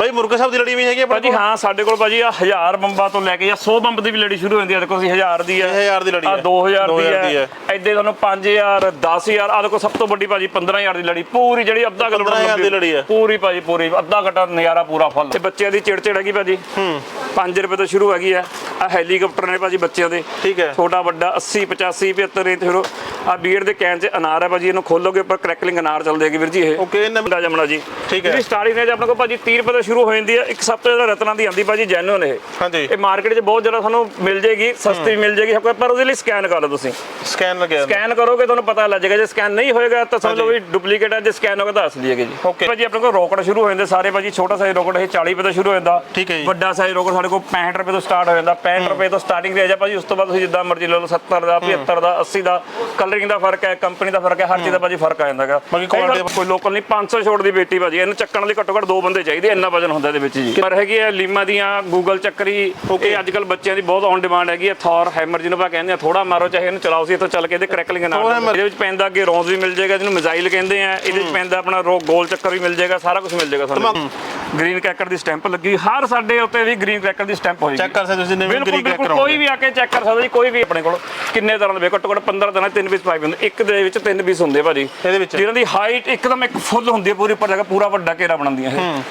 ਬਾਈ ਮੁਰਗਾ ਸਾਹਿਬ ਦੀ ਲੜੀ ਵੀ ਹੈਗੀ ਭਾਜੀ ਹਾਂ ਸਾਡੇ ਕੋਲ ਭਾਜੀ ਆ 1000 ਬੰਬਾਂ ਤੋਂ ਲੈ ਕੇ ਜਾਂ 100 ਬੰਬ ਦੀ ਵੀ ਲੜੀ ਸ਼ੁਰੂ ਹੁੰਦੀ ਹੈ ਦੇਖੋ ਅਸੀਂ 1000 ਦੀ ਹੈ 1000 ਦੀ ਲੜੀ ਆ। ਹੈ 2000 2000 ਦੀ ਹੈ। ਐਡੇ ਤੁਹਾਨੂੰ 5000 10000 ਆ ਦੇਖੋ ਸਭ ਤੋਂ ਵੱਡੀ ਭਾਜੀ 15000 ਦੀ ਲੜੀ। ਪੂਰੀ ਜਿਹੜੀ ਅੱਧਾ 15,000 ਕਿਲੋਮੀਟਰ ਦੀ ਲੜੀ ਹੈ। ਪੂਰੀ ਭਾਜੀ ਪੂਰੀ। ਅੱਧਾ ਘਟਾ ਨਜ਼ਾਰਾ ਪੂਰਾ ਫੁੱਲ। ਤੇ ਬੱਚਿਆਂ ਦੀ ਚਿੜਚਿੜ ਹੈਗੀ ਭਾਜੀ? ਹੂੰ। 5 ਰੁਪਏ ਤੋਂ ਸ਼ੁਰੂ ਹੈਗੀ ਆ। ਆ ਹੈਲੀਕਾਪਟਰ ਨੇ ਭਾਜੀ ਬੱਚਿਆਂ ਦੇ। ਠੀਕ ਹੈ। ਛੋਟਾ ਵੱਡਾ 80 85 75 ਰੇਂਜ ਫਿਰ ਆ ਬੀਅਰ ਦੇ ਕੈਨ 'ਚ ਅਨਾਰ ਹੈ ਭਾਜੀ ਇਹਨੂੰ ਖੋਲੋਗੇ ਉੱਪਰ ਕਰੈਕਲਿੰਗ ਅਨਾਰ ਚੱਲਦੇ ਹੈਗੇ ਵੀਰ ਜੀ ਇਹ। ਓਕੇ ਇਹਨਾਂ ਮੁੰਡਾ ਜਮਣਾ ਜੀ। ਠੀਕ ਹੈ। ਜਿਹੜੀ ਸਟਾਰਟਿੰਗ ਰੇਂਜ ਆਪਣੇ ਕੋਲ ਭਾਜੀ 30 ਰੁਪਏ ਤੋਂ ਸ਼ੁਰੂ ਹੋ ਜਾਂਦੀ ਹੈ ਇੱਕ ਸਭ ਤੋਂ ਜ਼ਿਆਦਾ ਰਤਨਾਂ ਦੀ ਆਂਦੀ ਭਾਜੀ ਜੈਨੂਨ ਇਹ। ਹਾਂਜੀ। ਇਹ ਮਾਰਕੀਟ 'ਚ ਬਹੁਤ ਜ਼ਿਆਦਾ ਤੁਹਾਨੂੰ ਮਿਲ ਜੇਗੀ ਸਸਤੀ ਮਿਲ ਜੇਗੀ ਪਰ ਉਹਦੇ ਲਈ ਸਕੈਨ ਕਰ ਲਓ ਤੁਸੀਂ। ਸਕੈਨ ਲੱਗਿਆ ਸਕੈਨ ਕਰੋਗੇ ਤੁਹਾਨੂੰ ਪਤਾ ਲੱਗ ਜਾਏਗਾ ਜੇ ਸਕੈਨ ਨਹੀਂ ਹੋਏਗਾ ਤਾਂ ਸਮਝ ਲਓ ਵੀ ਡੁਪਲੀਕੇਟ ਹੈ ਜੇ ਸਕੈਨ ਹੋਗਾ ਤਾਂ ਅਸਲੀ ਹੈਗੇ ਜੀ। Okay. ਭਾਜੀ ਆਪਣੇ ਕੋਲ ਰੋਕੜ ਸ਼ੁਰੂ ਹੋ ਜਾਂਦੇ ਸਾਰੇ ਭਾਜੀ ਛੋਟਾ ਸਾਈਜ਼ ਰੋਕੜ ਇਹ 40 ਰੁਪਏ ਤੋਂ ਸ਼ੁਰੂ ਹੋ ਜਾਂਦਾ। ਠੀਕ ਹੈ ਜੀ। ਵੱਡਾ ਸਾਈਜ਼ ਰੋਕੜ ਸਾਡੇ ਕੋਲ 65 ਰੁਪਏ ਤੋਂ ਸਟਾਰਟ ਹੋ ਜਾਂਦਾ। 65 ਰੁਪਏ ਤੋਂ ਸਟਾਰਟਿੰਗ ਰੇਂਜ ਹੈ ਭਾਜੀ ਉਸ ਤੋਂ ਬਾਅਦ ਤੁਸੀਂ ਜਿੱਦਾਂ ਮਰਜ਼ੀ ਲੈ ਲਓ 70 ਦਾ 75 ਦਾ 80 ਦਾ ਕਲਰਿੰਗ ਦਾ ਫ਼ਰਕ ਹੈ ਕੰਪਨੀ ਦਾ ਫ਼ਰਕ ਹੈ ਹਰ ਚੀਜ਼ ਦਾ ਭਾਜੀ ਫ਼ਰਕ ਆ ਜਾਂਦਾ ਹੈਗਾ ਬਾਕੀ quality- ਕੋਈ ਲੋਕਲ ਨਹੀਂ 500 ਛੋੜ ਦੀ ਬੇਟੀ ਭਾਜੀ ਇਹਨੂੰ ਚੱਕਣ ਲਈ ਘੱਟੋ ਘੱਟ ਦੋ ਬੰਦੇ ਚਾਹੀਦੇ ਇੰਨਾ ਵਜਨ ਹੁੰਦਾ ਇਹਦੇ ਵਿੱਚ ਜੀ। ਪਰ ਹੈਗੀ ਹੈ ਲੀਮਾ ਦੀਆਂ ਗੂਗਲ ਚੱਕਰੀ ਇਹ ਅੱਜ ਕੱਲ ਬੱਚਿਆਂ ਦੀ ਬਹੁਤ ਔਨ ਡਿਮਾਂਡ ਹੈਗੀ ਹੈ ਥੌਰ ਹੈਮਰ ਜਿਹਨੂੰ ਆਪਾਂ ਕਹਿੰਦੇ ਆ ਥੋੜਾ ਮਾਰੋ ਚਾਹੇ ਇਹਨੂੰ ਚਲਾਓ ਸੀ ਇੱਥੋਂ ਚੱਲ ਕੇ ਇਹਦੇ ਕਰੈਕਲਿੰਗ ਨਾਲ। ਇਹਦੇ ਵਿੱਚ ਪੈਂਦਾ ਅੱਗੇ ਰੌਂਜ਼ ਵੀ ਮਿਲ ਜਾਏਗਾ ਜਿਹਨੂੰ ਮਿਜ਼ਾਈਲ ਕਹਿੰਦੇ ਆ ਇਹਦੇ ਵਿੱਚ ਪੈਂਦਾ ਆਪਣਾ ਰੋ ਗੋਲ ਚੱਕਰ ਵੀ ਮਿਲ ਜਾਏਗਾ ਸਾਰਾ ਕੁਝ ਮਿਲ ਜਾਏਗਾ ਤੁਹਾਨੂੰ। ਗ੍ਰੀਨ ਕ੍ਰੈਕਰ ਦੀ ਸਟੈਂਪ ਲੱਗੀ ਹਰ ਸਾਡੇ ਉੱਤੇ ਵੀ ਗ੍ਰੀਨ ਕ੍ਰੈਕਰ ਦੀ ਸਟੈਂਪ ਹੋਏਗੀ। ਚੈੱਕ ਕਰ ਸਕਦੇ ਤੁਸੀਂ ਨਵੇਂ ਬਿਲਕੁਲ ਗ੍ਰੀਨ ਬਿਲਕੁਲ ਕਰਾਉਂਗੇ ਕੋਈ ਵੀ ਆ ਕੇ ਚੈੱਕ ਕਰ ਸਕਦਾ ਜੀ ਕੋਈ ਵੀ ਆਪਣੇ ਕੋਲ ਕਿੰਨੇ ਤਰ੍ਹਾਂ ਦੇ ਘੱਟੋ ਘੱਟ 15 ਤਰ੍ਹਾਂ ਦੇ ਤਿੰਨ ਪੀਸ ਪਾਏ ਹੁੰਦੇ। ਇੱਕ ਦੇ ਵਿੱਚ ਤਿੰਨ ਪੀਸ ਹੁੰਦੇ ਭਾਜੀ। ਇਹਦੇ ਵਿੱਚ? ਜਿਹਨਾਂ ਦੀ ਹਾਈਟ ਇੱਕਦਮ ਇੱਕ ਫੁੱਲ ਹੁੰਦੀ ਹੈ ਪੂਰੀ ਉੱਪਰ ਜਗ੍ਹਾ ਪੂਰਾ ਵੱਡਾ ਘੇਰਾ ਬਣਾਉਂਦੀਆਂ ਇਹ।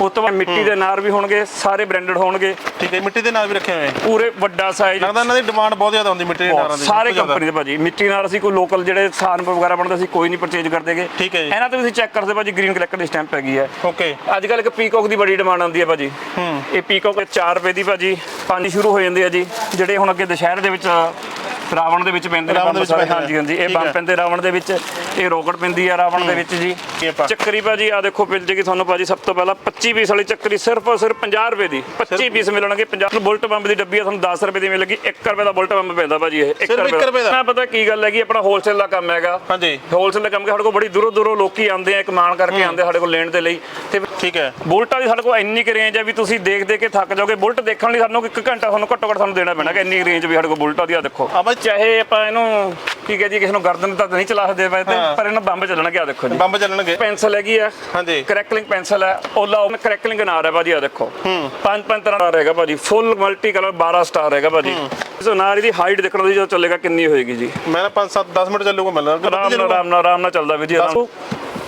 ਉਸ ਤੋਂ ਬਾਅਦ ਮਿੱਟੀ ਦੇ ਨਾਰ ਵੀ ਹੋਣਗੇ ਸਾਰੇ ਬ੍ਰਾਂਡਡ ਹੋਣਗੇ। ਠੀਕ ਹੈ ਮਿੱਟੀ ਦੇ ਨਾਲ ਵੀ ਰੱਖੇ ਹੋਏ ਪੂਰੇ ਵੱਡਾ ਸਾਈਜ਼ ਲੱਗਦਾ ਇਹਨਾਂ ਦੀ ਡਿਮਾਂਡ ਬਹੁਤ ਜ਼ਿਆਦਾ ਹੁੰਦੀ ਮਿੱਟੀ ਦੇ ਨਾਰਾਂ ਦੀ ਸਾਰੇ ਬਹੁਤ। ਕੰਪਨੀ ਦੇ ਭਾਜੀ। ਮਿੱਟੀ ਨਾਲ ਅਸੀਂ ਕੋਈ ਲੋਕਲ ਜਿਹੜੇ ਸਾਨ ਵਗੈਰਾ ਬਣਦੇ ਅਸੀਂ ਕੋਈ ਨਹੀਂ ਪਰਚੇਜ ਕਰਦੇਗੇ ਠੀਕ ਹੈ ਜੀ। ਇਹਨਾਂ ਤੇ ਤੁਸੀਂ ਚੈੱਕ ਕਰਦੇ ਭਾਜੀ ਗ੍ਰੀਨ ਕਲੈਕਟਰ ਦੀ ਸਟੈਂਪ ਹੈਗੀ ਹੈ। ਓਕੇ। ਅੱਜ ਕੱਲ ਇੱਕ ਪੀਕੌਕ ਦੀ ਬੜੀ ਡਿਮਾਂਡ ਆਉਂਦੀ ਹੈ ਭਾਜੀ। ਹੂੰ। ਇਹ ਪੀਕੌਕ 4 ਰੁਪਏ ਦੀ ਭਾਜੀ। ਪੰਜ ਸ਼ੁਰੂ ਹੋ ਜਾਂਦੇ ਆ ਜੀ। ਜਿਹੜੇ ਹੁਣ ਅੱਗੇ ਦੁਸ਼ਹਿਰੇ ਦੇ ਵਿੱਚ ਰਾਵਣ ਦੇ ਵਿੱਚ ਪੈਂਦੇ ਨੇ ਰਾਵਣ ਦੇ ਬੰਬ ਵਿੱਚ ਸਾਰੇ ਪੈਂਦੇ ਨੇ। ਹਾਂਜੀ ਹਾਂਜੀ ਇਹ ਠੀਕ ਬੰਬ ਹੈ। ਪੈਂਦੇ ਰਾਵਣ ਦੇ ਵਿੱਚ ਇਹ ਰੋਕਟ ਪੈਂਦੀ ਆ ਰਾਵਣ ਦੇ ਵਿੱਚ ਜੀ। ਇਹ ਪਾ- ਚੱਕਰੀ ਭਾਜੀ ਆ ਦੇਖੋ ਮਿਲ ਜੇਗੀ ਤੁਹਾਨੂੰ ਭਾਜੀ ਸਭ ਤੋਂ ਪਹਿਲਾਂ 25 ਪੀਸ ਵਾਲੀ ਚੱਕਰੀ ਸਿਰਫ ਔਰ ਸਿਰਫ 50 ਰੁਪਏ ਦੀ। 25 ਪੀਸ ਮਿਲਣਗੇ 50 ਨੂੰ ਬੁਲਟ ਬੰਬ ਦੀ ਡੱਬੀ ਆ ਤੁਹਾਨੂੰ 10 ਰੁਪਏ ਦੀ ਮਿਲੇਗੀ। 1 ਰੁਪਏ ਦਾ ਬੁਲਟ ਬੰਬ ਪੈਂਦਾ ਭਾਜੀ ਇਹ ਸਿਰਫ ਇੱਕ ਰੁਪਏ ਦਾ? ਮੈਂ ਪਤਾ ਕੀ ਗੱਲ ਹੈਗੀ ਆਪਣਾ ਹੋਲਸੇਲ ਦਾ ਕੰਮ ਹੈਗਾ। ਹਾਂਜੀ। ਹੋਲਸੇਲ ਦਾ ਕੰਮ ਕਿ ਸਾਡੇ ਕੋਲ ਬੜੀ ਦੂਰੋਂ ਦੂਰੋਂ ਲੋਕੀ ਆਉਂਦੇ ਆ ਕਮਾਨ ਕਰਕੇ ਆਉਂਦੇ ਆ ਸਾਡੇ ਕੋਲ ਲੈਣ ਦੇ ਲਈ। ਤੇ ਠੀਕ ਹੈ। ਬੁਲਟਾਂ ਦੀ ਸਾਡੇ ਕੋਲ ਇੰਨੀ ਕੁ ਰੇਂਜ ਹੈ ਵੀ ਤੁਸੀਂ ਦੇਖ ਦੇਖ ਕੇ ਥੱਕ ਜਾਓਗੇ। ਬੁਲਟ ਦੇਖਣ ਲਈ ਸਾਨੂੰ ਇੱਕ ਘੰਟਾ ਤੁਹਾਨੂੰ ਘੱਟੋ ਘੱਟ ਸਾਨੂੰ ਦੇਣਾ ਪੈਣਾ ਕਿ ਇੰਨੀ ਰੇਂਜ ਵੀ ਸਾਡੇ ਕੋਲ ਬੁਲਟਾਂ ਦੀ ਆ ਦੇਖੋ। ਆ ਬਾਈ ਚਾਹੇ ਆਪਾਂ ਇਹਨੂੰ ਕੀ ਕਹੇ ਜੀ ਕਿਸੇ ਨੂੰ ਗਰਦਨ ਤੱਕ ਨਹੀਂ ਚਲਾ ਸਕਦੇ ਵੈਸੇ ਹਾਂ। ਪਰ ਇਹਨੂੰ ਬੰਬ ਚੱਲਣਗੇ ਆ ਦੇਖੋ ਜੀ। ਬੰਬ ਚੱਲਣਗੇ। ਪੈਨਸਲ ਹੈਗੀ ਆ ਹਾਂਜੀ। ਕਰੈਕਲਿੰਗ ਪੈਨਸਲ ਹੈ ਓਲਾ ਉਹ ਕਰੈਕਲਿੰਗ ਅਨਾਰ ਹੈ ਭਾਜੀ ਆ ਦੇਖੋ। ਹੂੰ। ਪੰਜ ਪੰਜ ਤਰ੍ਹਾਂ ਦਾ ਰਹੇਗਾ ਭਾਜੀ ਫੁੱਲ ਮਲਟੀ ਕਲਰ 12 ਸਟਾਰ ਹੈਗਾ ਭਾਜੀ ਇਸ ਅਨਾਰ ਦੀ ਹਾਈਟ ਦੇਖਣ ਦੀ ਜਦੋਂ ਚੱਲੇਗਾ ਕਿੰਨੀ ਹੋਏਗੀ ਜੀ। ਮੈਂ ਨਾ 5 7 10 ਮਿੰਟ ਚੱਲੂਗਾ ਮੈਨੂੰ। ਲੱਗਦਾ ਆਰਾਮ ਨਾਲ ਆਰਾਮ ਨਾਲ ਆਰਾਮ ਨਾਲ ਚੱਲਦਾ ਵੀਰ ਜੀ ਆਰਾਮ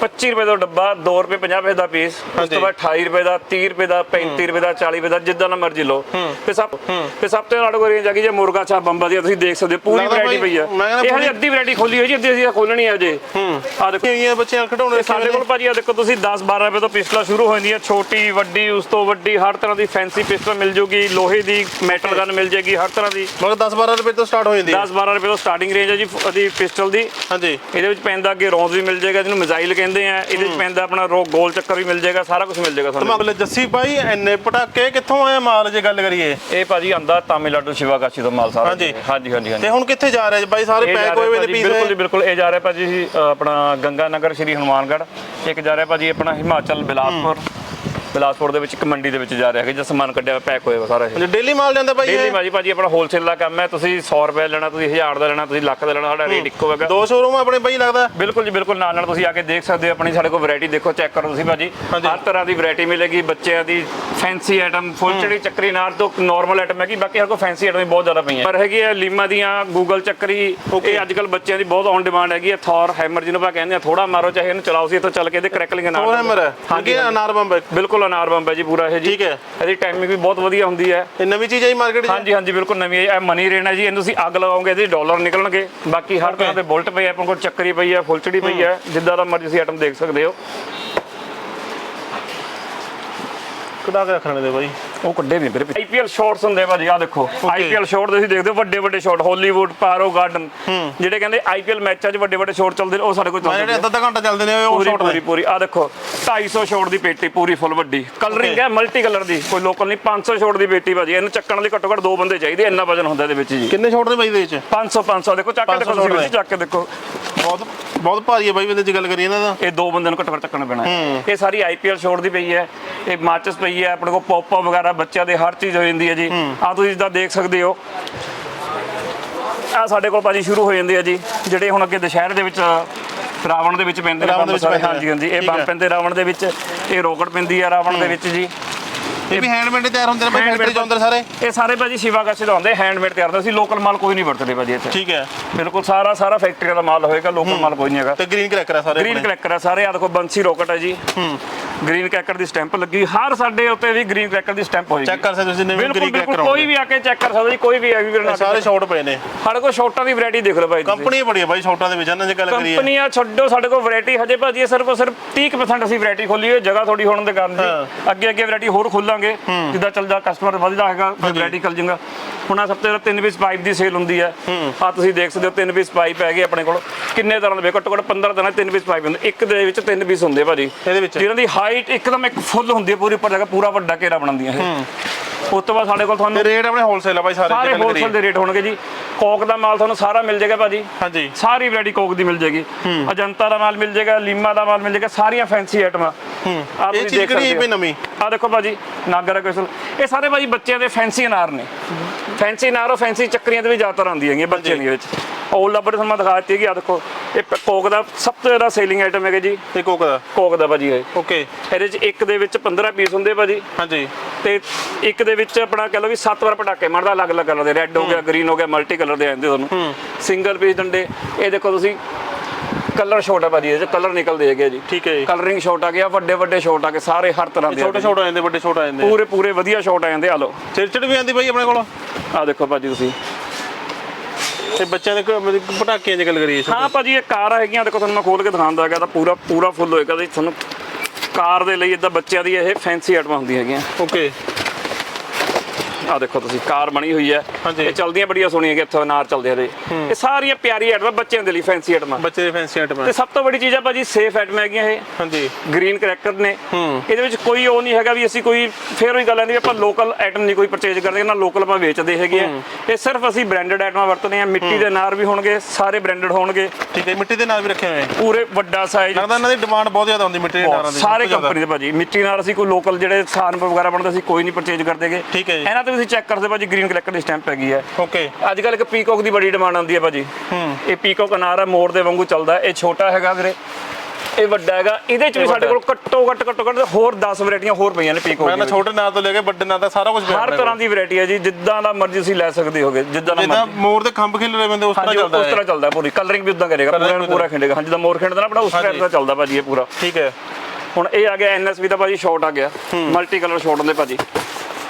25 ਰੁਪਏ ਦਾ ਡੱਬਾ 2 ਰੁਪਏ 50 ਪੈਸੇ ਦਾ ਪੀਸ ਉਸ। ਤੋਂ ਬਾਅਦ 28 ਰੁਪਏ ਦਾ 30 ਰੁਪਏ ਦਾ 35 ਰੁਪਏ ਦਾ 40 ਰੁਪਏ ਦਾ ਜਿੱਦਾਂ ਦਾ ਮਰਜ਼ੀ ਲਓ। ਤੇ ਸਭ ਤੇ ਸਭ ਤੋਂ ਸਾਡੇ ਕੋਲ ਰੇਂਜ ਆ ਗਈ ਜੇ ਮੁਰਗਾ ਛਾ ਬੰਬਾ ਦੀ ਆ, ਤੁਸੀਂ ਦੇਖ ਸਕਦੇ ਪੂਰੀ ਵੈਰਾਈਟੀ ਪਈ ਆ। ਇਹ ਹਜੇ ਅੱਧੀ ਵੈਰਾਈਟੀ ਖੋਲੀ ਹੋਈ ਜੀ ਅੱਧੀ ਅਸੀਂ ਖੋਲਣੀ ਹੈ। ਅਜੇ ਆ ਦੇਖੋ। ਇਹ ਬੱਚੇ ਖਿਡੌਣੇ ਸਾਡੇ ਕੋਲ ਭਾਜੀ ਆ ਦੇਖੋ ਤੁਸੀਂ 10 12 ਰੁਪਏ ਤੋਂ ਪਿਸਟਲਾਂ ਸ਼ੁਰੂ ਹੋ ਜਾਂਦੀਆਂ ਛੋਟੀ ਵੱਡੀ ਉਸ ਤੋਂ ਵੱਡੀ ਹਰ ਤਰ੍ਹਾਂ ਦੀ ਫੈਂਸੀ ਪਿਸਟਲ ਮਿਲ ਜੂਗੀ ਲੋਹੇ ਦੀ ਮੈਟਲ ਗਨ ਮਿਲ ਜੇਗੀ ਹਰ ਤਰ੍ਹਾਂ ਦੀ। ਮਗਰ 10 12 ਰੁਪਏ ਤੋਂ ਸਟਾਰਟ ਹੋ ਜਾਂਦੀ ਹੈ 10 12 ਰੁਪਏ ਤੋਂ ਸਟਾਰਟਿੰਗ ਰੇਂਜ ਹੈ ਜੀ ਉਹਦੀ ਪਿਸਟਲ ਦੀ। ਹਾਂਜੀ। ਇਹਦੇ ਵਿੱਚ ਪੈਂਦਾ ਅੱਗੇ ਰੌਂਜ਼ ਵੀ ਮਿਲ ਜਾਏਗਾ ਜਿਹਨੂੰ ਮਿਜ਼ਾਈਲ ਕਹਿੰਦੇ ਆ ਇਹਦੇ ਵਿੱਚ ਪੈਂਦਾ ਆਪਣਾ ਰੋ ਗੋਲ ਚੱਕਰ ਵੀ ਮਿਲ ਜਾਏਗਾ ਸਾਰਾ ਕੁਝ ਮਿਲ ਜਾਏਗਾ ਤੁਹਾਨੂੰ। ਤਮਾਕਲੇ ਜੱਸੀ ਭਾਈ ਐਨੇ ਪਟਾਕੇ ਕਿੱਥੋਂ ਆਇਆ ਮਾਲ ਜੇ ਗੱਲ ਕਰੀਏ? ਇਹ ਭਾਜੀ ਆਂਦਾ ਤਾਮਿਲਨਾਡੂ ਸ਼ਿਵਾਗਾਚੀ ਤੋਂ ਮਾਲ ਸਾਰਾ। ਹਾਂਜੀ। ਹਾਂਜੀ ਹਾਂਜੀ ਤੇ ਹੁਣ ਕਿੱਥੇ ਜਾ ਰਿਹਾ ਜੀ ਬਾਈ? ਸਾਰੇ ਪੈਕ ਹੋਏ ਹੋਏ ਨੇ ਪੀਸ ਬਿਲਕੁਲ ਬਿਲਕੁਲ ਇਹ ਜਾ ਰਿਹਾ ਭਾਜੀ ਆਪਣਾ ਗੰਗਾ ਨਗਰ ਸ਼੍ਰੀ ਹਨੂਮਾਨਗੜ੍ਹ। ਇੱਕ ਜਾ ਰਿਹਾ ਭਾਜੀ ਆਪਣਾ ਹਿਮਾਚਲ ਬਿਲਾਸਪੁਰ। ਬਿਲਾਸਪੁਰ ਦੇ ਵਿੱਚ ਇੱਕ ਮੰਡੀ ਦੇ ਵਿੱਚ ਜਾ ਰਿਹਾ ਹੈ ਜਿਸ ਸਮਾਨ ਕੱਢਿਆ ਪੈਕ ਹੋਇਆ ਸਾਰਾ ਇਹ। ਡੇਲੀ ਮਾਲ ਜਾਂਦਾ ਬਾਈ ਡੇਲੀ ਭਾਜੀ ਭਾਜੀ ਆਪਣਾ ਹੋਲਸੇਲ ਦਾ ਕੰਮ ਹੈ ਤੁਸੀਂ 100 ਰੁਪਏ ਲੈਣਾ ਤੁਸੀਂ 1000 ਦਾ ਲੈਣਾ ਤੁਸੀਂ ਲੱਖ ਦਾ ਲੈਣਾ ਸਾਡਾ ਰੇਟ ਇੱਕੋ ਹੈਗਾ। ਦੋ ਸ਼ੋਰੂਮ ਆਪਣੇ ਬਾਈ ਲੱਗਦਾ? ਬਿਲਕੁਲ ਜੀ ਬਿਲਕੁਲ ਨਾਲ ਨਾਲ ਤੁਸੀਂ ਆ ਕੇ ਦੇਖ ਸਕਦੇ ਹੋ ਆਪਣੀ ਸਾਡੇ ਕੋਲ ਵੈਰਾਈਟੀ ਦੇਖੋ ਚੈੱਕ ਕਰੋ ਤੁਸੀਂ ਭਾਜੀ। ਹਰ ਤਰ੍ਹਾਂ ਦੀ ਵੈਰਾਈਟੀ ਮਿਲੇਗੀ ਬੱਚਿਆਂ ਦੀ ਫੈਂਸੀ ਆਈਟਮ ਫੁੱਲ ਚੜੀ ਚੱਕਰੀ ਨਾਲ ਤੋਂ ਨਾਰਮਲ ਆਈਟਮ ਹੈਗੀ ਬਾਕੀ ਸਾਡੇ ਕੋਲ ਫੈਂਸੀ ਆਈਟਮ ਬਹੁਤ ਜ਼ਿਆਦਾ ਪਈਆਂ। ਪਰ ਹੈਗੀ ਹੈ ਲੀਮਾ ਦੀਆਂ ਗੂਗਲ ਚੱਕਰੀ ਇਹ ਅੱਜ ਕੱਲ ਬੱਚਿਆਂ ਦੀ ਬਹੁਤ ਔਨ ਡਿਮਾਂਡ ਹੈਗੀ ਹੈ ਥੌਰ ਹੈਮਰ ਜਿਹਨੂੰ ਆਪਾਂ ਕਹਿੰਦੇ ਆ ਥੋੜਾ ਮਾਰੋ ਚਾਹੇ ਇਹਨੂੰ ਚਲਾਓ ਸੀ ਇੱਥੋਂ ਚੱਲ ਕੇ ਇਹਦੇ ਕਰੈਕਲਿੰਗ ਨਾਲ ਹੋਰ ਹੈਮਰ ਹੈ। ਹਾਂਜੀ ਅਨਾਰ ਬੰਬ। ਹੈ। ਬਿਲਕੁਲ ਅਨਾਰ ਬੰਬ ਹੈ ਜੀ ਪੂਰਾ ਇਹ ਜੀ। ਠੀਕ ਹੈ। ਇਹਦੀ ਟਾਈਮਿੰਗ ਵੀ ਬਹੁਤ ਵਧੀਆ ਹੁੰਦੀ ਹੈ। ਇਹ ਨਵੀਂ ਚੀਜ਼ ਹੈ ਮਾਰਕੀਟ 'ਚ? ਹਾਂਜੀ ਹਾਂਜੀ ਬਿਲਕੁਲ ਨਵੀਂ ਹੈ ਇਹ ਮਨੀ ਰੇਨ ਹੈ ਜੀ ਇਹਨੂੰ ਤੁਸੀਂ ਅੱਗ ਲਗਾਓਗੇ ਇਹਦੇ ਡਾਲਰ ਨਿਕਲਣਗੇ। ਬਾਕੀ ਹਰ ਤਰ੍ਹਾਂ ਦੇ ਬੁਲਟ ਪਏ ਆ ਆਪਣੇ ਕੋਲ ਚੱਕਰੀ ਪਈ ਹੈ ਫੁੱਲਚੜੀ ਪਈ ਹੈ ਜਿੱਦਾਂ ਦਾ ਮਰਜ਼ੀ ਆਈਟਮ ਦੇਖ ਸਕਦੇ ਹੋ। ਕਢਾ ਕੇ ਰੱਖਣੇ ਦੇ ਬਾਈ। ਉਹ ਕੱਢੇ ਨਹੀਂ ਵੀਰੇ। ਆਈਪੀਐਲ ਸ਼ਾਟਸ ਹੁੰਦੇ ਭਾਜੀ ਆ ਦੇਖੋ। ਆਈਪੀਐਲ ਸ਼ਾਟ ਤੁਸੀਂ ਦੇਖਦੇ ਹੋ ਵੱਡੇ ਵੱਡੇ ਸ਼ਾਟ ਹਾਲੀਵੁੱਡ ਪਾਰੋ ਗਾਰਡਨ ਜਿਹੜੇ ਕਹਿੰਦੇ ਆਈਪੀਐਲ ਮੈਚਾਂ 'ਚ ਵੱਡੇ ਵੱਡੇ ਸ਼ਾਟ ਚੱਲਦੇ ਨੇ ਉਹ ਸਾਡੇ ਕੋਲ ਚੱਲਦੇ ਜਿਹੜੇ ਨੇ। ਅੱਧਾ ਅੱਧਾ ਘੰਟਾ ਚੱਲਦੇ ਨੇ ਉਹ ਪੂਰੀ ਸ਼ਾਟ ਪੂਰੀ ਪੂਰੀ। ਆ ਦੇਖੋ 250 ਸ਼ਾਟ ਦੀ ਪੇਟੀ ਪੂਰੀ ਫੁੱਲ ਵੱਡੀ। ਕਲਰਿੰਗ ਹੈ ਮਲਟੀ ਕਲਰ ਦੀ ਕੋਈ ਲੋਕਲ ਨਹੀਂ। 500 ਸ਼ਾਟ ਦੀ ਪੇਟੀ ਭਾਜੀ ਇਹਨੂੰ ਚੱਕਣ ਲਈ ਘੱਟੋ ਘੱਟ ਦੋ ਬੰਦੇ ਚਾਹੀਦੇ ਇੰਨਾ ਵਜਨ ਹੁੰਦਾ ਇਹਦੇ ਵਿੱਚ ਜੀ। ਕਿੰਨੇ ਸ਼ਾਟ ਨੇ ਬਾਈ ਦੇ ਵਿੱਚ? 500 500 ਦੇਖੋ ਚੱਕ ਕੇ 500 ਦੇਖੋ ਚੱਕ ਕੇ ਦੇਖੋ। ਬਹੁਤ ਬਹੁਤ ਭਾਰੀ ਹੈ ਬਾਈ ਇਹਦੇ 'ਚ ਗੱਲ ਕਰੀਏ ਇਹਨਾਂ ਦਾ ਇਹ ਦੋ ਬੰਦੇ ਨੂੰ ਘੱਟੋ ਘੱਟ ਚੱਕਣਾ ਪੈਣਾ। ਹੈ। ਇਹ ਸਾਰੀ ਆਈਪੀਐਲ ਸ਼ੋਟ ਦੀ ਪਈ ਹੈ ਇਹ ਮਾਚਸ ਪਈ ਹੈ ਆਪਣੇ ਕੋਲ ਪੌਪਾ ਵਗੈਰਾ ਬੱਚਿਆਂ ਦੇ ਹਰ ਚੀਜ਼ ਹੋ ਜਾਂਦੀ ਹੈ ਜੀ। ਆ ਤੁਸੀਂ ਜਿੱਦਾਂ ਦੇਖ ਸਕਦੇ ਹੋ ਆ ਸਾਡੇ ਕੋਲ ਭਾਜੀ ਸ਼ੁਰੂ ਹੋ ਜਾਂਦੇ ਆ ਜੀ ਜਿਹੜੇ ਹੁਣ ਅੱਗੇ ਦੁਸ਼ਹਿਰੇ ਦੇ ਵਿੱਚ ਰਾਵਣ ਦੇ ਵਿੱਚ ਪੈਂਦੇ ਨੇ ਰਾਵਣ ਦੇ ਬੰਬ ਵਿੱਚ ਸਾਰੇ। ਪੈਂਦੇ ਨੇ। ਹਾਂਜੀ ਹਾਂਜੀ ਇਹ ਠੀਕ ਬੰਬ। ਪੈਂਦੇ ਰਾਵਣ ਦੇ ਵਿੱਚ ਇਹ ਰੋਕਟ ਪੈਂਦੀ ਆ ਰਾਵਣ ਦੇ ਵਿੱਚ ਜੀ। ਇਹ ਵੀ ਹੈਂਡਮੇਡ ਤਿਆਰ ਹੁੰਦੇ ਨੇ ਭਾਈ ਫੈਕਟਰੀ ਚ ਹੁੰਦੇ ਸਾਰੇ? ਇਹ ਸਾਰੇ ਭਾਜੀ ਸ਼ਿਵਾਗਾਛੀ ਦਾ ਹੁੰਦੇ ਹੈਂਡਮੇਡ ਤਿਆਰ ਕਰਦੇ ਸੀ ਲੋਕਲ ਮਾਲ ਕੋਈ ਨਹੀਂ ਵਰਤਦੇ ਭਾਜੀ ਇੱਥੇ। ਠੀਕ ਹੈ। ਬਿਲਕੁਲ ਸਾਰਾ ਸਾਰਾ ਫੈਕਟਰੀ ਦਾ ਮਾਲ ਹੋਏਗਾ ਲੋਕਲ ਮਾਲ ਕੋਈ ਨਹੀਂ ਹੈਗਾ। ਤੇ ਗ੍ਰੀਨ ਕਰੈਕਰ ਆ ਸਾਰੇ ਗ੍ਰੀਨ। ਕ੍ਰੈਕਰ ਆ ਸਾਰੇ। ਆ ਦੇਖੋ ਬੰਸੀ ਰੋਕਟ ਹੈ ਜੀ। ਹੂੰ। ਗ੍ਰੀਨ ਕ੍ਰੈਕਰ ਦੀ ਸਟੈਂਪ ਲੱਗੀ ਹਰ ਸਾਡੇ ਉੱਤੇ ਵੀ ਗ੍ਰੀਨ ਕ੍ਰੈਕਰ ਦੀ ਸਟੈਂਪ ਹੋਏਗੀ। ਚੈੱਕ ਕਰ ਸਕਦੇ ਤੁਸੀਂ ਨਵੇਂ ਗ੍ਰੀਨ ਕਰੈਕਰ ਕੋਈ ਵੀ ਆ ਕੇ ਚੈੱਕ ਕਰ ਸਕਦਾ ਜੀ ਕੋਈ ਵੀ ਐਗਰੀਵੇਟਰ ਨਾਲ ਸਾਰੇ ਸ਼ਾਰਟ ਪਏ ਨੇ। ਸਾਡੇ ਕੋਲ ਸ਼ੋਟਾਂ ਦੀ ਵੈਰਾਈਟੀ ਦੇਖ ਲਓ ਭਾਈ ਕੰਪਨੀ ਬੜੀ ਹੈ ਭਾਈ ਸ਼ਾਰਟਾਂ ਦੇ ਵਿੱਚ ਇਹਨਾਂ ਜੇ ਗੱਲ ਕਰੀਏ। ਕੰਪਨੀਆਂ ਛੱਡੋ ਸਾਡੇ ਕੋਲ ਵੈਰਾਈਟੀ ਹਜੇ ਭਾਜੀ ਸਿਰਫ ਸਿਰਫ 30% ਅਸੀਂ ਵੈਰਾਈਟੀ ਖੋਲੀ ਹੋਈ ਜਗ੍ਹਾ ਥੋੜੀ ਹੋਣ ਦੇ ਕਾਰਨ ਜੀ। ਅੱਗੇ ਅੱਗੇ ਵੈਰਾਈਟੀ ਹੋਰ ਖੋਲਾਂਗੇ ਜਿੱਦਾਂ ਚੱਲਦਾ ਕਸਟਮਰ ਵੱਧਦਾ ਹੈਗਾ ਵੈਰਾਈਟੀ ਖਲ ਜਾਊਗਾ। ਹੁਣ ਆ ਸਭ ਤੋਂ ਜ਼ਿਆਦਾ ਤਿੰਨ ਪੀਸ ਪਾਈਪ ਦੀ ਸੇਲ ਹੁੰਦੀ ਹੈ। ਆ ਤੁਸੀਂ ਦੇਖ ਸਕਦੇ ਹੋ ਤਿੰਨ ਪੀਸ ਪਾਈਪ ਹੈਗੇ ਆਪਣੇ ਕੋਲ। ਕਿੰਨੇ ਤਰ੍ਹਾਂ ਦੇ ਘੱਟੋ ਘੱਟ 15 ਤਰ੍ਹਾਂ ਦੇ ਤਿੰਨ ਪੀਸ ਪਾਈਪ ਹੁੰਦੇ। ਇੱਕ ਦੇ ਵਿੱਚ ਤਿੰਨ ਪੀਸ ਹੁੰਦੇ ਭਾਜੀ। ਇਹਦੇ ਵਿੱਚ? ਜਿਹਨਾਂ ਦੀ ਹਾਈਟ ਇੱਕਦਮ ਇੱਕ ਫੁੱਲ ਹੁੰਦੀ ਹੈ ਪੂਰੀ ਉੱਪਰ ਜਗ੍ਹਾ ਪੂਰਾ ਵੱਡਾ ਘੇਰਾ ਬਣਾਉਂਦੀਆਂ ਇਹ। ਉਸ ਤੋਂ ਬਾਅਦ ਸਾਡੇ ਕੋਲ ਤੁਹਾਨੂੰ ਤੇ ਰੇਟ ਆਪਣੇ ਹੋਲਸੇਲ ਆ ਭਾਈ ਸਾਰੇ ਸਾਰੇ ਗੱਲ ਹੋਲਸੇਲ ਕਰੀਏ ਦੇ ਰੇਟ ਹੋਣਗੇ ਜੀ। ਕੋਕ ਦਾ ਮਾਲ ਤੁਹਾਨੂੰ ਸਾਰਾ ਮਿਲ ਜਾਏਗਾ ਭਾਜੀ। ਹਾਂਜੀ। ਸਾਰੀ ਵੈਰਾਈਟੀ ਕੋਕ ਦੀ ਮਿਲ ਜਾਏਗੀ। ਅਜੰਤਾ ਦਾ ਮਾਲ ਮਿਲ ਜਾਏਗਾ ਲੀਮਾ ਦਾ ਮਾਲ ਮਿਲ ਜਾਏਗਾ ਸਾਰੀਆਂ ਫੈਂਸੀ ਆਈਟਮਾਂ ਹੂੰ। ਆਪ ਇਹ ਤੁਸੀਂ ਚੀਜ਼ ਦੇਖ ਕਿਹੜੀ ਸਕਦੇ ਹੈ। ਨਵੀਂ? ਆ ਦੇਖੋ ਭਾਜੀ ਨਾਗਰਾ ਕ੍ਰਿਸਟਲ ਇਹ ਸਾਰੇ ਭਾਜੀ ਬੱਚਿਆਂ ਦੇ ਫੈਂਸੀ ਅਨਾਰ ਨੇ। ਫੈਂਸੀ ਅਨਾਰ ਉਹ ਫੈਂਸੀ ਚੱਕਰੀਆਂ ਦੇ ਵੀ ਜ਼ਿਆਦਾਤਰ ਆਉਂਦੀਆਂ ਹੈਗੀਆਂ ਬੱਚਿਆਂ ਦੀਆਂ ਵਿੱਚ। ਉਹ ਲੱਭਰ ਤੁਹਾਨੂੰ ਮੈਂ ਦਿਖਾ ਦਿੱਤੀ ਹੈਗੀ ਆ ਦੇਖੋ। ਇਹ ਪ- ਕੋਕ ਦਾ ਸਭ ਤੋਂ ਜ਼ਿਆਦਾ ਸੇਲਿੰਗ ਆਈਟਮ ਹੈਗਾ ਜੀ। ਤੇ ਕੋਕ ਦਾ? ਕੋਕ ਦਾ ਭਾਜੀ ਇਹ। ਓਕੇ। ਇਹਦੇ ਚ ਇੱਕ ਦੇ ਵਿੱਚ 15 ਪੀਸ ਹੁੰਦੇ ਭਾਜੀ। ਹਾਂਜੀ। ਤੇ ਇੱਕ ਦੇ ਵਿੱਚ ਆਪਣਾ ਕਹ ਲਓ ਵੀ 7 ਵਾਰ ਪਟਾਕੇ ਮਾਰਦਾ ਅਲੱਗ-ਅਲੱਗ ਕਲਰ ਦੇ। ਰੈੱਡ ਹੋ ਗਿਆ ਗ੍ਰੀਨ ਹੋ ਗਿਆ ਮਲਟੀ ਕਲਰ ਦੇ ਆਉਂਦੇ ਤੁਹਾਨੂੰ। ਸਿੰਗਲ ਪੀਸ ਡੰਡੇ। ਇਹ ਦੇਖੋ ਤੁਸੀਂ ਕਲਰ ਹੈ ਭਾਜੀ ਇਹਦੇ ਚ ਕਲਰ ਨਿਕਲਦੇ ਹੈਗੇ ਜੀ। ਠੀਕ ਹੈ ਜੀ। ਕਲਰਿੰਗ ਸ਼ਾਟ ਆ ਗਿਆ ਵੱਡੇ ਵੱਡੇ ਸ਼ਾਟ ਆ ਗਏ ਸਾਰੇ ਹਰ ਤਰ੍ਹਾਂ ਦੇ ਆ ਛੋਟੇ। ਛੋਟੇ ਆ ਜਾਂਦੇ ਵੱਡੇ ਛੋਟੇ ਆ ਜਾਂਦੇ ਪੂਰੇ ਪੂਰੇ ਵਧੀਆ ਸ਼ਾਟ ਆ ਜਾਂਦੇ ਆ ਲਓ। ਚਿੜਚਿੜ ਵੀ ਆਂਦੀ ਭਾਈ ਆਪਣੇ ਕੋਲ? ਆ ਦੇਖੋ ਭਾਜੀ ਤੁਸੀਂ। ਤੇ ਬੱਚਿਆਂ ਦੇ ਕ- ਮਤਲਬ ਪਟਾਕਿਆਂ ਦੀ ਗੱਲ ਕਰੀਏ ਹਾਂ ਭਾਜੀ ਇਹ ਕਾਰ ਹੈਗੀਆਂ ਦੇਖੋ ਤੁਹਾਨੂੰ ਮੈਂ ਖੋਲ ਕੇ ਦਿਖਾਉਂਦਾ ਹੈਗਾ ਤਾਂ ਪੂਰਾ ਪੂਰਾ ਫੁੱਲ ਹੋਏਗਾ ਜੀ ਤੁਹਾਨੂੰ ਕਾਰ ਦੇ ਲਈ ਇਦਾਂ ਬੱਚਿਆਂ ਦੀ ਇਹ ਫੈਂਸੀ ਆਈਟਮਾਂ ਹੁੰਦੀਆਂ ਹੈਗੀਆਂ। ਓਕੇ ਆ ਦੇਖੋ ਤੁਸੀਂ ਕਾਰ ਬਣੀ ਹੋਈ ਹੈ। ਇਹ ਚਲਦੀਆਂ ਬੜੀਆਂ ਸੋਹਣੀਆਂ ਕਿ ਇੱਥੋਂ ਅਨਾਰ ਚੱਲਦੇ ਹਲੇ ਇਹ ਸਾਰੀਆਂ ਪਿਆਰੀ ਆਈਟਮਾਂ ਬੱਚਿਆਂ ਦੇ ਲਈ ਫੈਂਸੀ ਆਈਟਮਾਂ। ਬੱਚੇ ਦੇ ਫੈਂਸੀ ਆਈਟਮ। ਤੇ ਸਭ ਤੋਂ ਵੱਡੀ ਚੀਜ਼ ਆ ਭਾਜੀ ਸੇਫ ਆਈਟਮ ਹੈਗੀਆਂ ਇਹ। ਹਾਂਜੀ। ਗ੍ਰੀਨ ਕਰੈਕਟਰ ਨੇ। ਹੂੰ। ਇਹਦੇ ਵਿੱਚ ਕੋਈ ਉਹ ਨਹੀਂ ਹੈਗਾ ਵੀ ਅਸੀਂ ਕੋਈ ਫੇਰ ਉਹੀ ਗੱਲ ਆਂਦੀ ਆਪਾਂ ਲੋਕਲ ਆਈਟਮ ਨਹੀਂ ਕੋਈ ਪਰਚੇਜ ਕਰਦੇ ਨਾ ਲੋਕਲ ਆਪਾਂ ਵੇਚਦੇ ਹੈਗੇ ਆ। ਇਹ ਸਿਰਫ ਅਸੀਂ ਬ੍ਰਾਂਡਡ ਆਈਟਮਾਂ ਵਰਤਦੇ ਆ ਮਿੱਟੀ ਦੇ ਨਾਰ ਵੀ ਹੋਣਗੇ ਸਾਰੇ ਬ੍ਰਾਂਡਡ ਹੋਣਗੇ। ਠੀਕ ਹੈ ਮਿੱਟੀ ਦੇ ਨਾਲ ਵੀ ਰੱਖੇ ਹੋਏ ਆ। ਪੂਰੇ ਵੱਡਾ ਸਾਈਜ਼ ਲੱਗਦਾ ਇਹਨਾਂ ਦੀ ਡਿਮਾਂਡ ਬਹੁਤ ਜ਼ਿਆਦਾ ਹੁੰਦੀ ਮਿੱਟੀ ਦੇ ਨਾਰਾਂ ਦੀ ਸਾਰੇ। ਕੰਪਨੀ ਦੇ ਭਾਜੀ। ਮਿੱਟੀ ਨਾਲ ਅਸੀਂ ਕੋਈ ਲੋਕਲ ਜਿਹੜੇ ਸਾਨ ਵਗੈਰਾ ਬਣਦੇ ਅਸੀਂ ਕੋਈ ਨਹੀਂ ਪਰਚੇਜ ਕਰਦੇਗੇ ਹੈ। ਇਹਨਾਂ ਤੇ ਤੁਸੀਂ ਚੈੱਕ ਕਰਦੇ ਭਾਜੀ ਗ੍ਰੀਨ ਕਲੈਕਟਰ ਦੀ ਸਟੈਂਪ ਹੈਗੀ ਹੈ। ਓਕੇ ਅੱਜ ਕੱਲ ਇੱਕ ਪੀਕੋਕ ਦੀ ਬੜੀ ਡਿਮਾਂਡ ਆਉਂਦੀ ਹੈ ਭਾਜੀ। ਹੂੰ। ਇਹ ਪੀਕੋਕ ਅਨਾਰ ਹੈ ਮੋੜ ਦੇ ਵਾਂਗੂ ਚੱਲਦਾ। ਇਹ ਛੋਟਾ ਹੈਗਾ ਵੀਰੇ। ਇਹ ਵੱਡਾ ਹੈਗਾ। ਇਹਦੇ ਚ ਵੀ ਸਾਡੇ ਕੋਲ ਘੱਟੋ ਘੱਟ ਘੱਟੋ ਘੱਟ ਹੋਰ 10 ਵੈਰਾਈਟੀਆਂ ਹੋਰ ਪਈਆਂ ਨੇ ਪੀਕੋਕ ਮੈਂ ਛੋਟੇ ਨਾਂ ਤੋਂ ਲੈ ਕੇ ਵੱਡੇ ਨਾਂ ਤੱਕ ਸਾਰਾ ਕੁਝ ਹਰ ਤਰ੍ਹਾਂ ਦੀ ਵੈਰਾਈਟੀ ਹੈ ਜੀ ਜਿੱਦਾਂ ਦਾ ਮਰਜ਼ੀ ਤੁਸੀਂ ਲੈ ਸਕਦੇ ਹੋਗੇ ਜਿੱਦਾਂ ਦਾ ਜਿੱਦਾਂ ਮੋਰ ਦੇ ਖੰਭ ਖਿਲ ਰਹੇ ਬੰਦੇ ਉਸ ਤਰ੍ਹਾਂ ਉਸ ਚੱਲਦਾ ਹੈ ਤਰ੍ਹਾਂ ਚੱਲਦਾ ਪੂਰੀ। ਕਲਰਿੰਗ ਵੀ ਉਦਾਂ ਕਰੇਗਾ ਪੂਰਾ ਪੂਰਾ ਖਿੰਡੇਗਾ। ਹਾਂ ਜਿੱਦਾਂ ਮੋਰ ਖਿੰਡਦਾ ਨਾ ਆਪਣਾ ਉਸ ਤਰ੍ਹਾਂ ਚੱਲਦਾ ਭਾਜੀ ਇਹ ਪੂਰਾ। ਠੀਕ ਹੈ। ਹੁਣ ਇਹ ਆ ਗਿਆ ਐਨਐਸਵੀ ਦਾ ਭਾਜੀ ਸ਼ਾਟ ਆ ਗਿਆ। ਮਲਟੀ ਕਲਰ ਸ਼ਾਟ ਹੁੰਦੇ ਭਾਜੀ।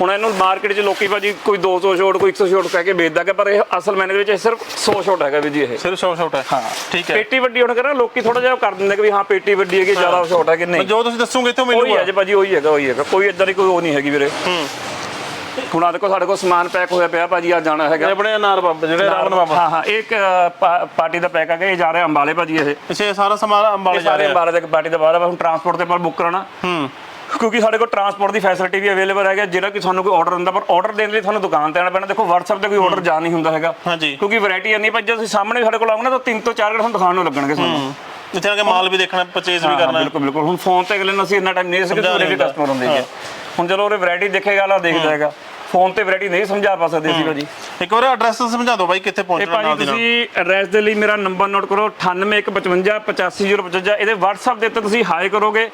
ਹੁਣ ਇਹਨੂੰ ਮਾਰਕੀਟ 'ਚ ਲੋਕੀ ਭਾਜੀ ਕੋਈ 200 ਸ਼ਾਟ ਕੋਈ 100 ਸ਼ਾਟ ਕਹਿ ਕੇ ਵੇਚਦਾ ਹੈ ਪਰ ਇਹ ਅਸਲ ਮੈਨੇ ਵਿੱਚ ਇਹ ਸਿਰਫ 100 ਸ਼ਾਟ ਹੈਗਾ ਵੀ ਜੀ ਇਹ। ਸਿਰਫ ਸ਼ਾਰਟ ਸ਼ਾਰਟ ਹੈ। ਹਾਂ। ਠੀਕ ਹੈ। ਪੇਟੀ ਵੱਡੀ ਹੁਣ ਕਰਾਂ ਲੋਕੀ ਥੋੜਾ ਜਿਹਾ ਕਰ ਦਿੰਦੇ ਕਿ ਵੀ ਹਾਂ ਪੇਟੀ ਵੱਡੀ ਹੈਗੀ ਜ਼ਿਆਦਾ ਸ਼ਾਟ ਹੈ ਕਿ ਨਹੀਂ? ਜੋ ਤੁਸੀਂ ਦੱਸੋਗੇ ਇੱਥੋਂ ਉਹੀ ਹੈ ਮਿਲੂਗਾ ਜੀ ਭਾਜੀ ਉਹੀ ਹੈਗਾ ਉਹੀ ਹੈਗਾ। ਕੋਈ ਇਦਾਂ ਦੀ ਕੋਈ ਉਹ ਨਹੀਂ ਹੈਗੀ ਵੀਰੇ। ਹੂੰ। ਹੁਣ ਆ ਦੇਖੋ ਸਾਡੇ ਕੋਲ ਸਮਾਨ ਪੈਕ ਹੋਇਆ ਪਿਆ ਭਾਜੀ ਆ ਜਾਣਾ ਹੈਗਾ। ਆਪਣੇ ਅਨਾਰ ਬੰਬ ਜਿਹੜੇ ਰਾਵਣ ਬੰਬ। ਹਾਂ ਹਾਂ ਇੱਕ ਪਾਰਟੀ ਦਾ ਪੈਕ ਹੈਗਾ ਇਹ ਜਾ ਰਿਹਾ ਅੰਬਾਲੇ ਭਾਜੀ ਇਹ। ਇਸੇ ਸਾਰਾ ਸਮਾਨ ਅੰਬਾਲੇ ਜਾ ਸਾਰੇ ਰਿਹਾ। ਅੰਬਾਲੇ ਦੇ ਪਾਰਟੀ ਦਾ ਬਾਹਰ ਹੁਣ ਟਰਾਂਸਪੋਰਟ ਤੇ ਪਰ ਬੁੱਕ ਕਰਾਣਾ ਹੂੰ। ਕਿਉਂਕਿ ਸਾਡੇ ਕੋਲ ਟਰਾਂਸਪੋਰਟ ਦੀ ਫੈਸਿਲਿਟੀ ਵੀ ਅਵੇਲੇਬਲ ਹੈਗਾ ਜਿਹੜਾ ਕਿ ਤੁਹਾਨੂੰ ਕੋਈ ਆਰਡਰ ਹੁੰਦਾ ਪਰ ਆਰਡਰ ਦੇਣ ਲਈ ਤੁਹਾਨੂੰ ਦੁਕਾਨ ਤੇ ਆਉਣਾ ਪੈਣਾ। ਦੇਖੋ WhatsApp ਤੇ ਕੋਈ ਆਰਡਰ ਜਾ ਨਹੀਂ ਹੁੰਦਾ ਹੈਗਾ। ਹਾਂਜੀ। ਕਿਉਂਕਿ ਵੈਰਾਈਟੀ ਇੰਨੀ ਭਾਜੀ ਜੇ ਤੁਸੀਂ ਸਾਹਮਣੇ ਸਾਡੇ ਕੋਲ ਆਉਂਗੇ ਨਾ ਤਾਂ ਤਿੰਨ ਤੋਂ ਚਾਰ ਘੰਟੇ ਤੁਹਾਨੂੰ ਦਿਖਾਉਣ ਨੂੰ ਲੱਗਣਗੇ ਤੁਹਾਨੂੰ ਇੱਥੇ ਆ ਕੇ ਮਾਲ ਵੀ ਦੇਖਣਾ ਪਰਚੇਜ਼ ਵੀ ਹਾਂ, ਕਰਨਾ। ਬਿਲਕੁਲ ਬਿਲਕੁਲ। ਹੁਣ ਫੋਨ ਤੇ ਅਗਲੇ ਨੂੰ ਅਸੀਂ ਇੰਨਾ ਟਾਈਮ ਨਹੀਂ ਸਕਦੇ ਪੂਰੇ ਵੀ ਕਸਟਮਰ ਹੁੰਦੇ ਹੈਗੇ। ਹੁਣ ਜਦੋਂ ਉਹਨੇ ਵੈਰਾਈਟੀ ਦੇਖੇਗਾ ਲਾ ਦੇਖ ਜਾਏਗਾ ਫੋਨ ਤੇ ਵੈਰਾਈਟੀ ਨਹੀਂ ਸਮਝਾ ਪਾ ਸਕਦੇ ਸੀ ਭਾਜੀ। ਇੱਕ ਵਾਰ ਐਡਰੈਸ ਸਮਝਾ ਦਿਓ ਬਾਈ ਕਿੱਥੇ ਇਹ ਪਹੁੰਚਣਾ ਨਾਲ ਭਾਜੀ ਦੀ ਨਾਲ। ਤੁਸੀਂ ਐਡਰੈਸ ਦੇ ਲਈ ਮੇਰਾ ਨੰਬਰ ਨੋਟ ਕਰੋ 9815585055 ਇਹਦੇ WhatsApp ਦੇ ਉੱਤੇ ਤੁਸੀਂ ਹਾਈ ਕਰੋਗੇ।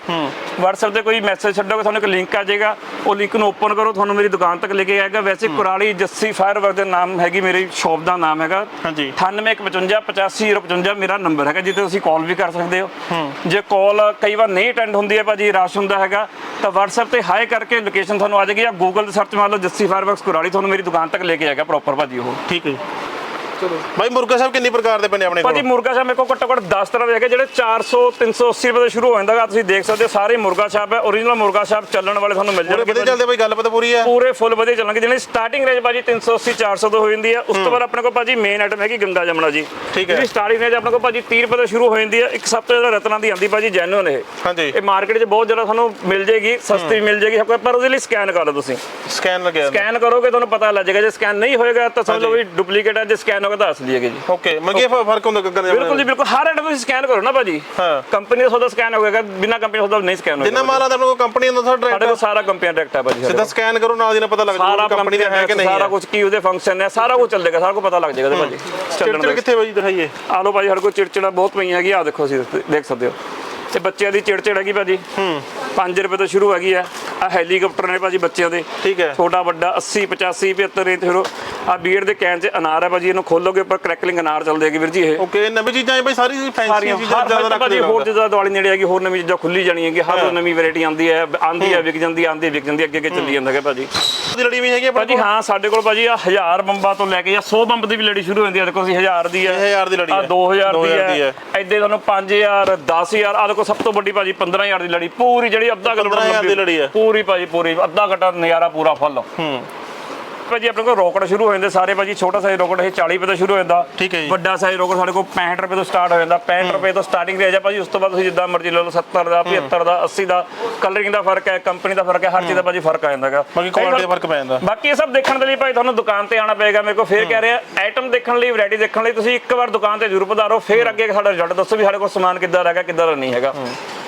WhatsApp ਤੇ ਕੋਈ ਮੈਸੇਜ ਛੱਡੋਗੇ ਤੁਹਾਨੂੰ ਇੱਕ ਲਿੰਕ ਆ ਜਾਏਗਾ। ਉਹ ਲਿੰਕ ਨੂੰ ਓਪਨ ਕਰੋ ਤੁਹਾਨੂੰ ਮੇਰੀ ਦੁਕਾਨ ਤੱਕ ਲੈ ਕੇ ਆਏਗਾ। ਵੈਸੇ ਕੁਰਾਲੀ ਜੱਸੀ ਫਾਇਰ ਵਰਕ ਦੇ ਨਾਮ ਹੈਗੀ ਮੇਰੀ ਸ਼ਾਪ ਦਾ ਨਾਮ ਹੈਗਾ। ਹਾਂਜੀ। 9815585055 ਮੇਰਾ ਨੰਬਰ ਹੈਗਾ ਜਿੱਤੇ ਤੁਸੀਂ ਕਾਲ ਵੀ ਕਰ ਸਕਦੇ ਹੋ। ਜੇ ਕਾਲ ਕਈ ਵਾਰ ਨਹੀਂ ਅਟੈਂਡ ਹੁੰਦੀ ਹੈ ਭਾਜੀ ਰਸ਼ ਹੁੰਦਾ ਹੈਗਾ ਤਾਂ WhatsApp ਤੇ ਹਾਈ ਕਰਕੇ ਲੋਕੇਸ਼ਨ ਤੁਹਾਨੂੰ ਆ ਜਾਏਗੀ। ਜਾਂ Google ਤੇ ਸਰਚ ਮਾਰ ਲਓ ਜੱਸੀ ਫਾਇਰ ਵਰਕਸ ਕੁਰਾਲੀ ਤੁਹਾਨੂੰ ਮੇਰੀ ਦੁਕਾਨ ਤੱਕ ਲੈ ਕੇ ਆਏਗਾ ਪ੍ਰੋਪਰ ਭਾਜੀ ਉਹ ਠੀਕ ਹੈ ਜੀ। ਚਲੋ। ਬਾਈ ਮੁਰਗਾ ਸਾਹਿਬ ਕਿੰਨੀ ਪ੍ਰਕਾਰ ਦੇ ਪੈਣੇ ਆਪਣੇ ਭਾਜੀ ਕੋਲ? ਮੁਰਗਾ ਛਾਪ ਮੇਰੇ ਕੋਲ ਘੱਟੋ ਘੱਟ 10 ਤਰ੍ਹਾਂ ਦੇ ਹੈਗੇ ਜਿਹੜੇ 400 380 ਰੁਪਏ ਤੋਂ ਸ਼ੁਰੂ ਹੋ ਜਾਂਦਾ ਗਾ। ਤੁਸੀਂ ਦੇਖ ਸਕਦੇ ਹੋ ਸਾਰੇ ਮੁਰਗਾ ਛਾਪ ਹੈ। Origignal ਮੁਰਗਾ ਛਾਪ ਚੱਲਣ ਵਾਲੇ ਤੁਹਾਨੂੰ ਮਿਲ ਜਾਣਗੇ ਵਧੀਆ ਚੱਲਦੇ ਬਾਈ ਗੱਲ ਪਤਾ ਪੂਰੀ ਹੈ? ਪੂਰੇ ਫੁੱਲ ਵਧੀਆ ਚੱਲਣਗੇ। ਜਿਹਨੇ ਸਟਾਰਟਿੰਗ ਰੇਂਜ ਭਾਜੀ 380 400 ਤੋਂ ਹੋ ਜਾਂਦੀ ਹੈ। ਉਸ ਤੋਂ ਬਾਅਦ ਆਪਣੇ ਕੋਲ ਭਾਜੀ ਮੇਨ ਆਈਟਮ ਹੈਗੀ ਗੰਗਾ ਜਮਨਾ ਜੀ। ਠੀਕ ਹੈ। ਜਿਹੜੀ ਸਟਾਰਟਿੰਗ ਰੇਂਜ ਆਪਣੇ ਕੋਲ ਭਾਜੀ 30 ਰੁਪਏ ਤੋਂ ਸ਼ੁਰੂ ਹੋ ਜਾਂਦੀ ਹੈ। ਇੱਕ ਸਭ ਤੋਂ ਜ਼ਿਆਦਾ ਰਤਨਾਂ ਦੀ ਆਂਦੀ ਭਾਜੀ ਜੈਨੂਨ ਇਹ। ਹਾਂਜੀ। ਇਹ ਮਾਰਕੀਟ 'ਚ ਬਹੁਤ ਜ਼ਿਆਦਾ ਤੁਹਾਨੂੰ ਮਿਲ ਜੇਗੀ ਸਸਤੀ ਮਿਲ ਜੇਗੀ ਪਰ ਉਹਦੇ ਲਈ ਸਕੈਨ ਕਰ ਲਓ ਤੁਸੀਂ। ਸਕੈਨ ਲੱਗਿਆ ਸਕੈਨ ਕਰੋਗੇ ਤੁਹਾਨੂੰ ਪਤਾ ਲੱਗ ਜਾਏਗਾ। ਜੇ ਸਕੈਨ ਨਹੀਂ ਹੋਏਗਾ ਤਾਂ ਸਮਝ ਲਓ ਵੀ ਡੁਪਲੀਕੇਟ ਹੈ। ਜੇ ਸਕੈਨ ਤਾਂ ਅਸਲੀ ਹੈਗੇ ਜੀ। ਓਕੇ ਮਗੇ ਫ਼ਰਕ ਹੁੰਦਾ ਗੱਗਰ ਦੇ ਬਿਲਕੁਲ ਜੀ ਬਿਲਕੁਲ। ਹਰ ਆਈਟਮ ਤੁਸੀਂ ਸਕੈਨ ਕਰੋ ਨਾ ਭਾਜੀ। ਹਾਂ। ਕੰਪਨੀ ਦਾ ਸੌਦਾ ਸਕੈਨ ਹੋਏਗਾ ਬਿਨਾ ਕੰਪਨੀ ਦਾ ਸੌਦਾ ਨਹੀਂ ਸਕੈਨ ਹੋਏਗਾ ਜਿੰਨਾ ਮਾਲ ਆਦਾ ਕੋਈ ਕੰਪਨੀ ਦਾ ਤੁਹਾਡਾ ਸਾਡੇ ਕੋਲ ਸਾਰਾ ਕੰਪਨੀ ਡਾਇਰੈਕਟ ਹੈ ਭਾਜੀ ਸਿੱਧਾ। ਸਕੈਨ ਕਰੋ ਨਾਲ ਦੀ ਨਾਲ ਪਤਾ ਲੱਗ ਸਾਰਾ ਜਾਊਗਾ ਕੰਪਨੀ ਦਾ ਹੈ ਕਿ ਨਹੀਂ ਸਾਰਾ ਹੈ। ਕੁਝ ਕੀ ਉਹਦੇ ਫੰਕਸ਼ਨ ਹੈ ਸਾਰਾ ਕੁਝ ਚੱਲੇਗਾ ਸਾਰਾ ਕੁਝ ਪਤਾ ਲੱਗ ਜਾਏਗਾ ਤੇ ਭਾਜੀ ਚਿੜਚਿੜ ਦਾ। ਕਿੱਥੇ ਬਾਈ ਦਿਖਾਈਏ? ਆ ਲੋ ਭਾਜੀ ਸਾਡੇ ਕੋਲ ਚਿੜਚਿੜਾ ਬਹੁਤ ਪਈਆਂ ਹੈਗੀ ਆ ਦੇਖੋ ਤੁਸੀਂ ਦੇਖ ਸਕਦੇ ਹੋ। ਇਹ ਬੱਚਿਆਂ ਦੀ ਚਿੜਚਿੜ ਹੈਗੀ ਭਾਜੀ। ਹੂੰ। 5 ਰੁਪਏ ਤੋਂ ਸ਼ੁਰੂ ਹੈਗੀ ਆ। ਆ ਹੈਲੀਕਾਪਟਰ ਨੇ ਭਾਜੀ ਬੱਚਿਆਂ ਦੇ। ਠੀਕ ਹੈ। ਛੋਟਾ ਵੱਡਾ 80 85 75 ਰੇਂਜ ਫਿਰ ਆ ਬੀਅਰ ਦੇ ਕੈਨ 'ਚ ਅਨਾਰ ਹੈ ਭਾਜੀ ਇਹਨੂੰ ਖੋਲੋਗੇ ਉੱਪਰ ਕ੍ਰੈਕਲਿੰਗ ਅਨਾਰ ਹੈਗੇ ਵੀਰ ਜੀ ਇਹ। ਓਕੇ ਨਵੀਂ ਚੀਜ਼ਾਂ ਹੈ ਬਾਈ ਸਾਰੀ ਫੈਂਸੀ ਚੀਜ਼ਾਂ ਜ਼ਿਆਦਾ ਰੱਖਦੇ ਭਾਜੀ ਹੋਰ ਜਿੱਦਾਂ ਦੀਵਾਲੀ ਨੇੜੇ ਹੈਗੀ ਹੋਰ ਨਵੀਂ ਚੀਜ਼ਾਂ ਖੁੱਲੀ ਜਾਣੀ ਹੈਗੀ ਹਰ ਰੋਜ਼ ਨਵੀਂ ਵੈਰਾਈਟੀ ਆਉਂਦੀ ਹੈ ਆਂਦੀ ਹੈ ਵਿਕ ਜਾਂਦੀ ਆਂਦੀ ਵਿਕ ਜਾਂਦੀ ਅੱਗੇ ਅੱਗੇ ਚੱਲੀ ਜਾਂਦਾ ਹੈ ਭਾਜੀ। ਦੀ ਲੜੀ ਵੀ ਹੈਗੀ ਆ ਭਾਜੀ ਹਾਂ ਸਾਡੇ ਕੋਲ ਭਾਜੀ ਆ 1000 ਬੰਬਾਂ ਤੋਂ ਲੈ ਕੇ ਜਾਂ 100 ਬੰਬ ਦੀ ਵੀ ਲੜੀ ਸ਼ੁਰੂ ਹੁੰਦੀ ਹੈ ਦੇਖੋ ਅਸੀਂ 1000 ਦੀ ਹੈ। ਇਹ 1000 ਦੀ ਲੜੀ ਆ ਹੈ। 2000 ਦੀ 2000 ਦੀ ਹੈ। ਐਡੇ ਤੁਹਾਨੂੰ 5000 10000 ਆ ਦੇਖੋ ਸਭ ਤੋਂ ਵੱਡੀ ਭਾਜੀ 15000 ਦੀ ਲੜੀ ਪੂਰੀ ਜਿਹੜੀ ਅੱਧਾ ਕਿਲੋਮੀਟਰ 15,000 ਦੀ ਲੜੀ ਹੈ। ਪੂਰੀ ਭਾਜੀ ਪੂਰੀ ਅੱਧਾ ਘਟਾ ਨਜ਼ਾਰਾ ਪੂਰਾ ਫੁੱਲ। ਹੂੰ। ਭਾਜੀ ਆਪਣੇ ਕੋਲ ਰੋਕੜ ਸ਼ੁਰੂ ਹੋ ਜਾਂਦੇ ਸਾਰੇ ਭਾਜੀ ਛੋਟਾ ਸਾਈਜ਼ ਰੋਕੜ ਇਹ 40 ਰੁਪਏ ਤੋਂ ਸ਼ੁਰੂ ਹੋ ਜਾਂਦਾ। ਠੀਕ ਹੈ ਜੀ। ਵੱਡਾ ਸਾਈਜ਼ ਰੋਕੜ ਸਾਡੇ ਕੋਲ 65 ਰੁਪਏ ਤੋਂ ਸਟਾਰਟ ਹੋ ਜਾਂਦਾ। 65 ਰੁਪਏ ਤੋਂ ਸਟਾਰਟਿੰਗ ਰੇਂਜ ਹੈ ਭਾਜੀ ਉਸ ਤੋਂ ਬਾਅਦ ਤੁਸੀਂ ਜਿੱਦਾਂ ਮਰਜ਼ੀ ਲੈ ਲਓ 70 ਦਾ 75 ਦਾ 80 ਦਾ ਕਲਰਿੰਗ ਦਾ ਫ਼ਰਕ ਹੈ ਕੰਪਨੀ ਦਾ ਫ਼ਰਕ ਹੈ ਹਰ ਚੀਜ਼ ਦਾ ਭਾਜੀ ਫ਼ਰਕ ਆ ਜਾਂਦਾ ਹੈਗਾ। ਬਾਕੀ ਕੁਆਲਿਟੀ ਦਾ ਫ਼ਰਕ ਪੈ ਜਾਂਦਾ। ਬਾਕੀ ਇਹ ਸਭ ਦੇਖਣ ਦੇ ਲਈ ਭਾਈ ਤੁਹਾਨੂੰ ਦੁਕਾਨ ਤੇ ਆਣਾ ਪਏਗਾ ਮੇਰੇ ਕੋਲ ਫੇਰ ਕਹਿ ਰਿਹਾ ਆਈਟਮ ਦੇਖਣ ਲਈ ਵੈਰਾਈਟੀ ਦੇਖਣ ਲਈ ਤੁਸੀਂ ਇੱਕ ਵਾਰ ਦੁਕਾਨ ਤੇ ਜ਼ਰੂਰ ਪਧਾਰੋ ਫੇਰ ਅੱਗੇ ਸਾਡਾ ਰਿਜ਼ਲਟ ਦੱਸੋ ਵੀ ਸਾਡੇ ਕੋਲ ਸਮਾਨ ਕਿੱਦਾਂ ਦਾ ਹੈਗਾ ਕਿੱਦਾਂ ਦਾ ਨਹੀਂ ਹੈਗਾ।